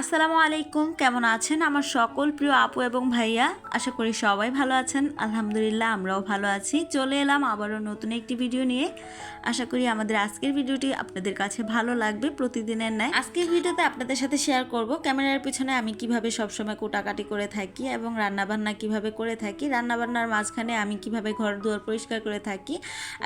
আসসালামু আলাইকুম, কেমন আছেন আমার সকল প্রিয় আপু এবং ভাইয়া? আশা করি সবাই ভালো আছেন। আলহামদুলিল্লাহ, আমরাও ভালো আছি। চলে এলাম আবারও নতুন একটি ভিডিও নিয়ে। আশা করি আমাদের আজকের ভিডিওটি আপনাদের কাছে ভালো লাগবে প্রতিদিনের ন্যায়। আজকের ভিডিওতে আপনাদের সাথে শেয়ার করব, ক্যামেরার পিছনে আমি কীভাবে সবসময় কোটাকাটি করে থাকি এবং রান্নাবান্না কীভাবে করে থাকি, রান্নাবান্নার মাঝখানে আমি কীভাবে ঘর দুয়ার পরিষ্কার করে থাকি।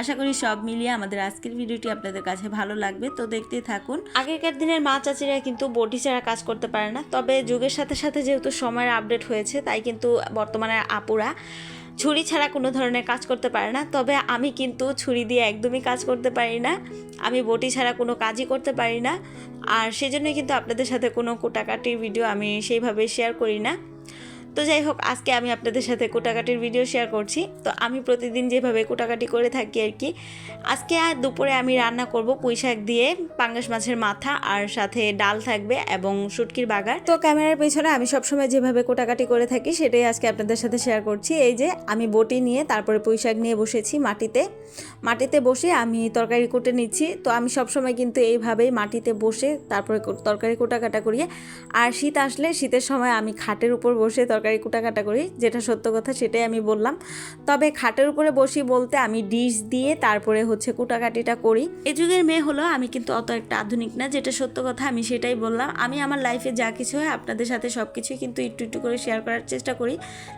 আশা করি সব মিলিয়ে আমাদের আজকের ভিডিওটি আপনাদের কাছে ভালো লাগবে, তো দেখতে থাকুন। আগেকার দিনের মা চাচিরা কিন্তু বটি ছাড়া কাজ করতে পারে না। তবে যুগের সাথে সাথে যেহেতু সময়ের আপডেট হয়েছে, তাই কিন্তু বর্তমানে আপুরা ছুরি ছাড়া কোনো ধরনের কাজ করতে পারে না। তবে আমি কিন্তু ছুরি দিয়ে একদমই কাজ করতে পারি না। আমি বটি ছাড়া কোনো কাজই করতে পারি না। আর সেজন্যই কিন্তু আপনাদের সাথে কোনো কোটাকাটির ভিডিও আমি সেইভাবে শেয়ার করি না। তো যাই হোক, আজকে আমি আপনাদের সাথে কোটাকাটির ভিডিও শেয়ার করছি। তো আমি প্রতিদিন যেভাবে কোটাকাটি করে থাকি আর কি, আজকে দুপুরে আমি রান্না করব পুঁই শাক দিয়ে পাঙ্গাস মাছের মাথা আর সাথে ডাল থাকবে এবং শুটকির বাগার। তো ক্যামেরার পেছনে আমি সবসময় যেভাবে কোটাকাটি করে থাকি, সেটাই আজকে আপনাদের সাথে শেয়ার করছি। এই যে আমি বটি নিয়ে তারপরে পুঁই শাক নিয়ে বসেছি মাটিতে। মাটিতে বসে আমি তরকারি কুটে নিচ্ছি। তো আমি সবসময় কিন্তু এইভাবেই মাটিতে বসে তারপরে তরকারি কোটাকাটা করিয়ে, আর শীত আসলে শীতের সময় আমি খাটের উপর বসে তরকারি কুটাকাটা করি, যেটা সত্য কথা সেটাই আমি বললাম। তবে খাটের উপরে বসি বলতে আমি ডিশ দিয়ে তারপরে হচ্ছে কুটাকাটিটা করি। এ যুগের মেয়ে হলো, আমি কিন্তু অত একটা আধুনিক না, যেটা সত্য কথা আমি সেটাই বললাম। আমি আমার লাইফে যা কিছু হয় আপনাদের সাথে সব কিছুই কিন্তু একটু একটু করে শেয়ার করার চেষ্টা করি।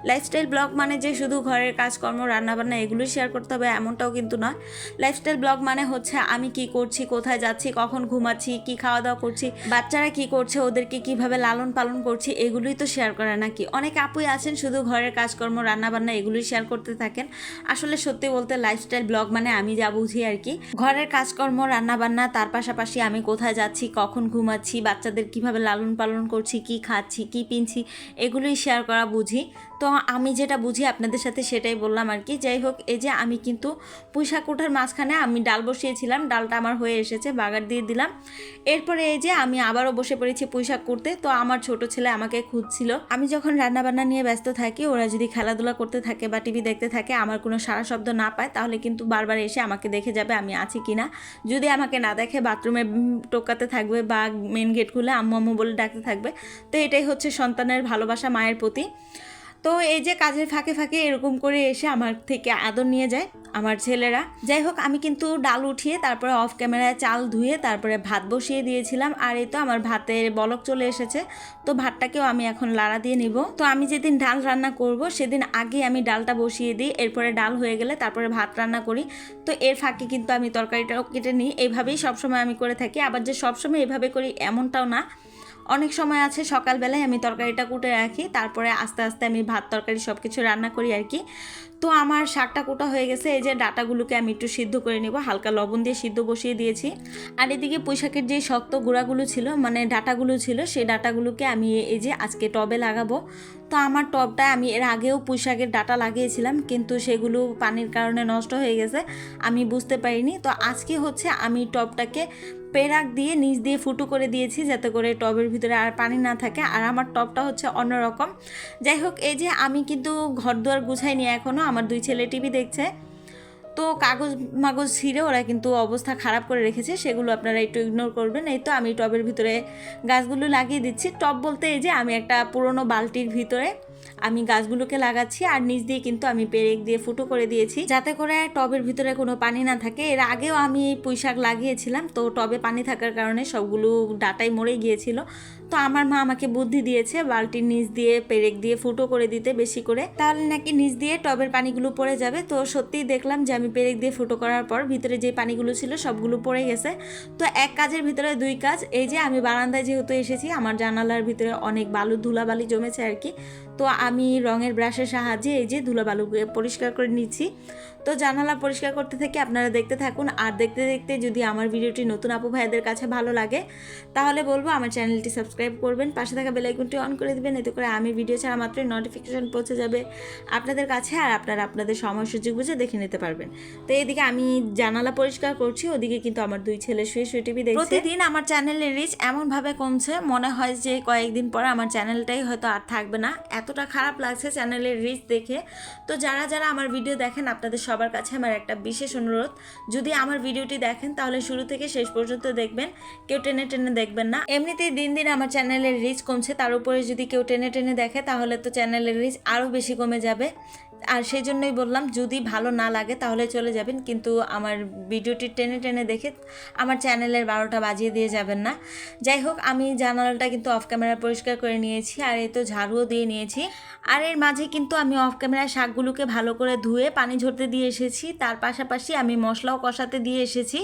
লাইফস্টাইল ব্লগ মানে যে শুধু ঘরের কাজকর্ম, রান্নাবান্না এগুলোই শেয়ার করতে হবে, এমনটাও কিন্তু নয়। লাইফস্টাইল ব্লগ মানে হচ্ছে আমি কি করছি, কোথায় যাচ্ছি, কখন ঘুমাচ্ছি, কি খাওয়া দাওয়া করছি, বাচ্চারা কি করছে, ওদেরকে কীভাবে লালন পালন করছি, এগুলোই তো শেয়ার করা নাকি? অনেক আপুই আছেন, শুধু ঘরের কাজকর্ম, রান্নাবান্না এগুলোই শেয়ার করতে থাকেন। আসলে সত্যি বলতে লাইফস্টাইল ব্লগ মানে আমি যা বুঝি আর কি। ঘরের কাজকর্ম, রান্নাবান্না, তার পাশাপাশি আমি কোথায় যাচ্ছি, কখন ঘুমাচ্ছি, বাচ্চাদের কীভাবে লালন পালন করছি, কি খাচ্ছি, কি পিনছি, এগুলোই শেয়ার করা বুঝি। তো আমি যেটা বুঝি আপনাদের সাথে সেটাই বললাম আর কি। যাই হোক, এই যে আমি কিন্তু পুঁইশাক ওঠার মাঝখানে আমি ডাল বসিয়েছিলাম, ডালটা আমার হয়ে এসেছে, বাগার দিয়ে দিলাম। এরপরে এই যে আমি আবারও বসে পড়েছি পুঁইশাক করতে, তো আমার ছোট ছেলে আমাকে খুঁজছিল। আমি যখন রান্নাবান্না নিয়ে ব্যস্ত থাকি, ওরা যদি খেলাধুলা করতে থাকে বা টিভি দেখতে থাকে, আমার কোনো সারা শব্দ না পায়, তাহলে কিন্তু বারবার এসে আমাকে দেখে যাবে আমি আছি কি না। যদি আমাকে না দেখে বাথরুমে টোকাতে থাকবে বা মেন গেট খুলে আম্মু আম্মু বলে ডাকতে থাকবে, তো এটাই হচ্ছে সন্তানের ভালোবাসা মায়ের প্রতি। তো এই যে কাজের ফাঁকে ফাঁকে এরকম করে এসে আমার থেকে আদর নিয়ে যায় আমার ছেলেরা। যাই হোক, আমি কিন্তু ডাল উঠিয়ে তারপরে অফ ক্যামেরায় চাল ধুয়ে তারপরে ভাত বসিয়ে দিয়েছিলাম। আর এই তো আমার ভাতের বলক চলে এসেছে। তো ভাতটাকেও আমি এখন লাড়া দিয়ে নিব। তো আমি যেদিন ডাল রান্না করব, সেদিন আগে আমি ডালটা বসিয়ে দিই। এরপরে ডাল হয়ে গেলে তারপরে ভাত রান্না করি। তো এর ফাঁকে কিন্তু আমি তরকারিটাও কেটে নিই। এইভাবেই সবসময় আমি করে থাকি। আবার যে সবসময় এভাবে করি, এমনটাও না। অনেক সময় আছে, সকালবেলায় আমি তরকারিটা কুটে রাখি, তারপরে আস্তে আস্তে আমি ভাত, তরকারি সব কিছু রান্না করি আর কি। তো আমার শাকটা কোটা হয়ে গেছে, এই যে ডাটাগুলোকে আমি একটু সিদ্ধ করে নেব, হালকা লবণ দিয়ে সিদ্ধ বসিয়ে দিয়েছি। আর এদিকে পুঁইশাকের যে শক্ত গুঁড়াগুলো ছিল মানে ডাটাগুলো ছিল, সেই ডাটাগুলোকে আমি এই যে আজকে টবে লাগাবো। তো আমার টবটা আমি এর আগেও পুঁইশাকের ডাটা লাগিয়েছিলাম, কিন্তু সেগুলো পানির কারণে নষ্ট হয়ে গেছে, আমি বুঝতে পারিনি। তো আজকে হচ্ছে আমি টবটাকে পেরাক দিয়ে নিচ দিয়ে ফুটো করে দিয়েছি, যাতে করে টবের ভিতরে আর পানি না থাকে। আর আমার টবটা হচ্ছে অন্যরকম। যাই হোক, এই যে আমি কিন্তু ঘর দুয়ার গুছাইনি এখনও আমার দুই ছেলে টিভি দেখছে। তো কাগজ মাগজ ছিঁড়ে ওরা কিন্তু অবস্থা খারাপ করে রেখেছে, সেগুলো আপনারা একটু ইগনোর করবেন। এই তো আমি টবের ভিতরে গাছগুলো লাগিয়ে দিচ্ছি। টব বলতে এই যে আমি একটা পুরনো বালতির ভিতরে আমি গাছগুলোকে লাগাচ্ছি আর নিচ দিয়ে কিন্তু আমি পেরেক দিয়ে ফুটো করে দিয়েছি। যাতে করে টবের ভিতরে কোনো পানি না থাকে। এর আগেও আমি এই পুঁইশাক লাগিয়েছিলাম। তো টবে পানি থাকার কারণে সবগুলো ডাটাই মরে গিয়েছিল। তো আমার মা আমাকে বুদ্ধি দিয়েছে, বালতির নিচ দিয়ে, পেরেক দিয়ে ফুটো করে দিতে বেশি করে। তাহলে নাকি নিচ দিয়ে টবের পানিগুলো পড়ে যাবে? তো সত্যিই দেখলাম যে আমি পেরেক দিয়ে ফুটো করার পর ভিতরে যে পানিগুলো ছিল সবগুলো পড়ে গেছে। তো এক কাজের ভিতরে দুই কাজ, এই যে আমি বারান্দায় যেহেতু এসেছি, আমার জানালার ভিতরে অনেক বালু, ধুলাবালি জমেছে আর কি তো আমি রঙের ব্রাশের সাহায্যে এই যে ধুলাবালুকে পরিষ্কার করে নিচ্ছি। তো জানালা পরিষ্কার করতে থেকে আপনারা দেখতে থাকুন। আর দেখতে দেখতে যদি আমার ভিডিওটি নতুন আপু ভাইদের কাছে ভালো লাগে, তাহলে বলব আমার চ্যানেলটি সাবস্ক্রাইব করবেন, পাশে থাকা বেলাইকনটি অন করে দিবেন, এতে করে আমি ভিডিও ছাড়া মাত্রই নোটিফিকেশন পৌঁছে যাবে আপনাদের কাছে আর আপনারা আপনাদের সময় সুযোগ বুঝে দেখে নিতে পারবেন। তো এইদিকে আমি জানালা পরিষ্কার করছি, ওদিকে কিন্তু আমার দুই ছেলে শুয়ে শুয়ে টিভি দেখছে। প্রতিদিন আমার চ্যানেলের রিচ এমনভাবে কমছে, মনে হয় যে কয়েকদিন পর আমার চ্যানেলটাই হয়তো আর থাকবে না। এতটা খারাপ লাগছে চ্যানেলের রিচ দেখে। তো যারা যারা আমার ভিডিও দেখেন, আপনাদের সবার কাছে আমার একটা বিশেষ অনুরোধ। যদি আমার ভিডিওটি দেখেন, তাহলে শুরু থেকে শেষ পর্যন্ত দেখবেন, কেউ টেনে টেনে দেখবেন না। এমনিতেই দিন দিন আমার আমার চ্যানেলের রিচ কমছে, তার উপরে যদি কেউ টেনে টেনে দেখে, তাহলে তো চ্যানেলের রিচ আরও বেশি কমে যাবে। আর সেই জন্যই বললাম, যদি ভালো না লাগে তাহলে চলে যাবেন, কিন্তু আমার ভিডিওটি টেনে টেনে দেখে আমার চ্যানেলের বারোটা বাজিয়ে দিয়ে যাবেন না। যাই হোক, আমি জানালাটা কিন্তু অফ ক্যামেরা পরিষ্কার করে নিয়েছি, আর এই তো ঝাড়ুও দিয়ে নিয়েছি। আর এর মাঝে কিন্তু আমি অফ ক্যামেরায় শাকগুলোকে ভালো করে ধুয়ে পানি ঝরতে দিয়ে এসেছি, তার পাশাপাশি আমি মশলাও কষাতে দিয়ে এসেছি।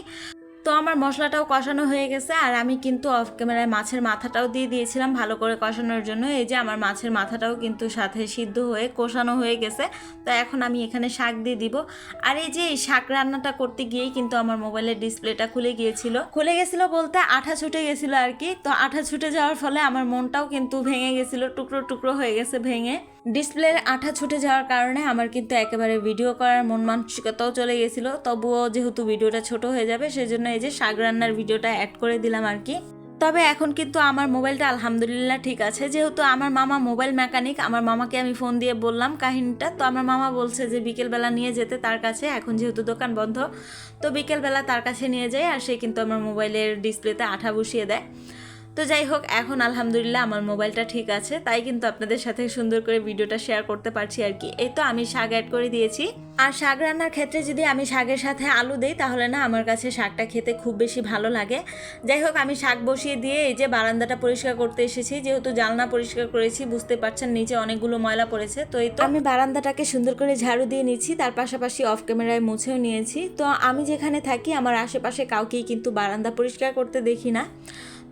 তো আমার মশলাটাও কষানো হয়ে গেছে, আর আমি কিন্তু অফ ক্যামেরায় মাছের মাথাটাও দিয়ে দিয়েছিলাম ভালো করে কষানোর জন্য। এই যে আমার মাছের মাথাটাও কিন্তু সাথে সিদ্ধ হয়ে কষানো হয়ে গেছে, তো এখন আমি এখানে শাক দিয়ে দিব। আর এই যে এই শাক রান্নাটা করতে গিয়েই কিন্তু আমার মোবাইলের ডিসপ্লেটা খুলে গিয়েছিল। খুলে গেছিল বলতে আঠা ছুটে গেছিল আর কি, তো আঠা ছুটে যাওয়ার ফলে আমার মনটাও কিন্তু ভেঙে গেছিল, টুকরো টুকরো হয়ে গেছে ভেঙে। ডিসপ্লের আঠা ছুটে যাওয়ার কারণে আমার কিন্তু একেবারে ভিডিও করার মন মানসিকতাও চলে গেছিল। তবুও যেহেতু ভিডিওটা ছোট হয়ে যাবে, সেজন্য এই যে শাক রান্নার ভিডিওটা অ্যাড করে দিলাম আর কি। তবে এখন কিন্তু আমার মোবাইলটা আলহামদুলিল্লাহ ঠিক আছে। যেহেতু আমার মামা মোবাইল মেকানিক, আমার মামাকে আমি ফোন দিয়ে বললাম কাহিনীটা। তো আমার মামা বলছে যে বিকেলবেলা নিয়ে যেতে তার কাছে, এখন যেহেতু দোকান বন্ধ, তো বিকেলবেলা তার কাছে নিয়ে যায় আর সে কিন্তু আমার মোবাইলের ডিসপ্লেতে আঠা বসিয়ে দেয়। তো যাই হোক, এখন আলহামদুলিল্লাহ আমার মোবাইলটা ঠিক আছে। তাই কিন্তু আপনাদের সাথে সুন্দর করে ভিডিওটা শেয়ার করতে পারছি আর কি। এই তো আমি শাক অ্যাড করে দিয়েছি। আর শাক রান্নার ক্ষেত্রে যদি আমি শাকের সাথে আলু দিই, তাহলে না আমার কাছে শাকটা খেতে খুব বেশি ভালো লাগে। যাই হোক, আমি শাক বসিয়ে দিয়ে এই যে বারান্দাটা পরিষ্কার করতে এসেছি। যেহেতু জালনা পরিষ্কার করেছি, বুঝতে পারছেন নিচে অনেকগুলো ময়লা পড়েছে। তো এই তো আমি বারান্দাটাকে সুন্দর করে ঝাড়ু দিয়ে নিচ্ছি। তার পাশাপাশি অফ ক্যামেরায় মুছেও নিয়েছি। তো আমি যেখানে থাকি, আমার আশেপাশে কাউকেই কিন্তু বারান্দা পরিষ্কার করতে দেখি না।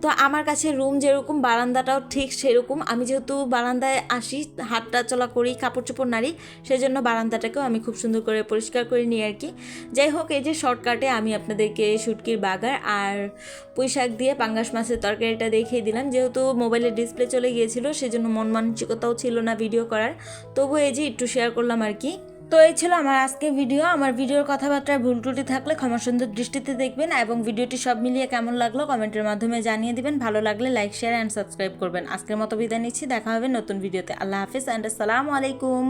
তো আমার কাছে রুম যেরকম, বারান্দাটাও ঠিক সেরকম। আমি যেহেতু বারান্দায় আসি, হাতটা চলা করি কাপড় চোপড় নাড়ি, সেজন্য বারান্দাটাকেও আমি খুব সুন্দর করে পরিষ্কার করে নিই আর কি। যাই হোক, এই যে শর্টকাটে আমি আপনাদেরকে শুটকির বাগার আর পুঁই শাক দিয়ে পাঙ্গাস মাছের তরকারিটা দেখিয়ে দিলাম। যেহেতু মোবাইলের ডিসপ্লে চলে গিয়েছিল, সেজন্য মন মানসিকতাও ছিল না ভিডিও করার। তবু এই যে একটু শেয়ার করলাম আর কি। তো এই ছিল আমার আজকের ভিডিও আমার ভিডিওর কথাবার্তায় ভুল ত্রুটি থাকলে ক্ষমা সুন্দর দৃষ্টিতে দেখবেন এবং ভিডিওটি সব মিলিয়ে কেমন লাগল কমেন্টের মাধ্যমে জানিয়ে দিবেন। ভালো লাগলে লাইক শেয়ার অ্যান্ড সাবস্ক্রাইব করবেন। আজকের মতো বিদায় নিচ্ছি। দেখা হবে নতুন ভিডিওতে আল্লাহ হাফিজ অ্যান্ড আসসালামু আলাইকুম।